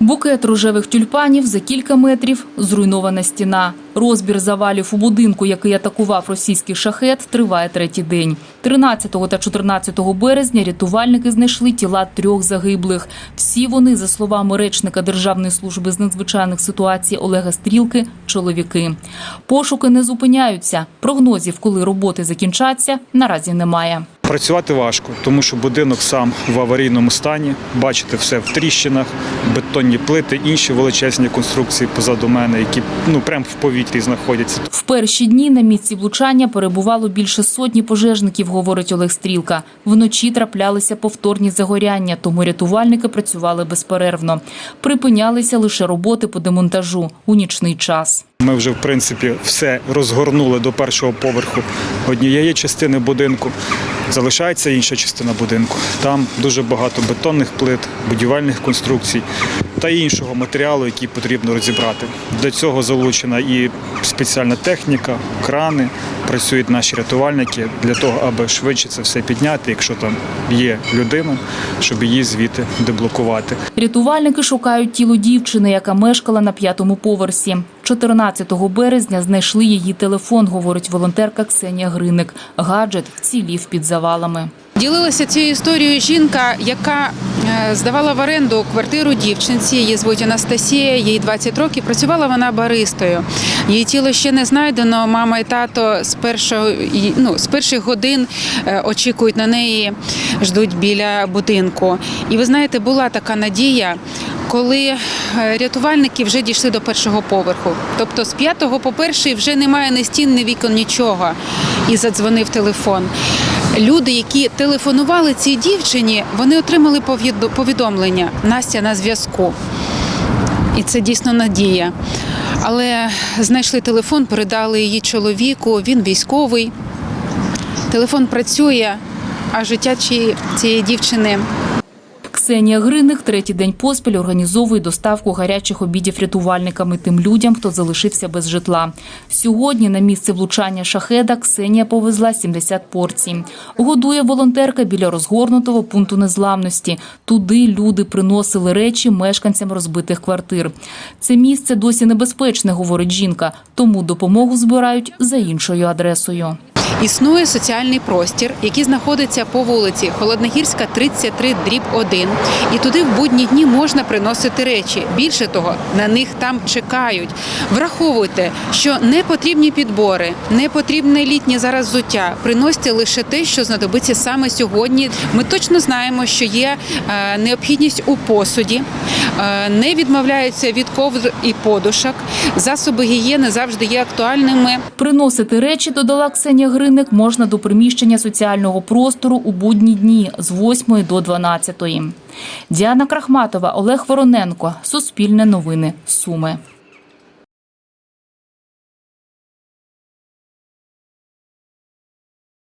Букет рожевих тюльпанів за кілька метрів, зруйнована стіна. Розбір завалів у будинку, який атакував російський шахет, триває третій день. 13 та 14 березня рятувальники знайшли тіла трьох загиблих. Всі вони, за словами речника Державної служби з надзвичайних ситуацій Олега Стрілки, чоловіки. Пошуки не зупиняються. Прогнозів, коли роботи закінчаться, наразі немає. Працювати важко, тому що будинок сам в аварійному стані. Бачите, все в тріщинах, бетонні плити, інші величезні конструкції позаду мене, які ну прямо в повітрі знаходяться. В перші дні на місці влучання перебувало більше сотні пожежників, говорить Олег Стрілка. Вночі траплялися повторні загоряння, тому рятувальники працювали безперервно. Припинялися лише роботи по демонтажу у нічний час. Ми вже в принципі все розгорнули до першого поверху однієї частини будинку. Залишається інша частина будинку. Там дуже багато бетонних плит, будівельних конструкцій та іншого матеріалу, який потрібно розібрати. Для цього залучена і спеціальна техніка, крани. Працюють наші рятувальники для того, аби швидше це все підняти, якщо там є людина, щоб її звідти деблокувати. Рятувальники шукають тіло дівчини, яка мешкала на п'ятому поверсі. 14 березня знайшли її телефон, говорить волонтерка Ксенія Гриник. Гаджет вцілів під завалами. Ділилася цією історією жінка, яка е, здавала в оренду квартиру дівчинці. Її звуть Анастасія, їй 20 років. Працювала вона баристою. Її тіло ще не знайдено. Мама і тато з першого ну, з перших годин е, очікують на неї, ждуть біля будинку. І ви знаєте, була така надія. Коли е, рятувальники вже дійшли до першого поверху, тобто з п'ятого по перший вже немає ні стін, ні вікон, нічого. І задзвонив телефон. Люди, які телефонували цій дівчині, вони отримали повідомлення Настя на зв'язку. І це дійсно надія. Але знайшли телефон, передали її чоловіку. Він військовий. Телефон працює, а життя цієї- цієї дівчини Ксенія Гриних третій день поспіль організовує доставку гарячих обідів рятувальниками тим людям, хто залишився без житла. Сьогодні на місце влучання шахеда Ксенія повезла 70 порцій. Годує волонтерка біля розгорнутого пункту незламності. Туди люди приносили речі мешканцям розбитих квартир. Це місце досі небезпечне, говорить жінка, тому допомогу збирають за іншою адресою. Існує соціальний простір, який знаходиться по вулиці Холодногірська, 33, дріб 1. І туди в будні дні можна приносити речі. Більше того, на них там чекають. Враховуйте, що не потрібні підбори, не потрібне літнє зараз взуття. Приносьте лише те, що знадобиться саме сьогодні. Ми точно знаємо, що є е, необхідність у посуді, е, не відмовляються від ковдр і подушок. Засоби гігієни завжди є актуальними. Приносити речі, додала Ксенія Гриник, можна до приміщення соціального простору у будні дні з 8 до 12. Діана Крахматова, Олег Вороненко. Суспільне новини. Суми.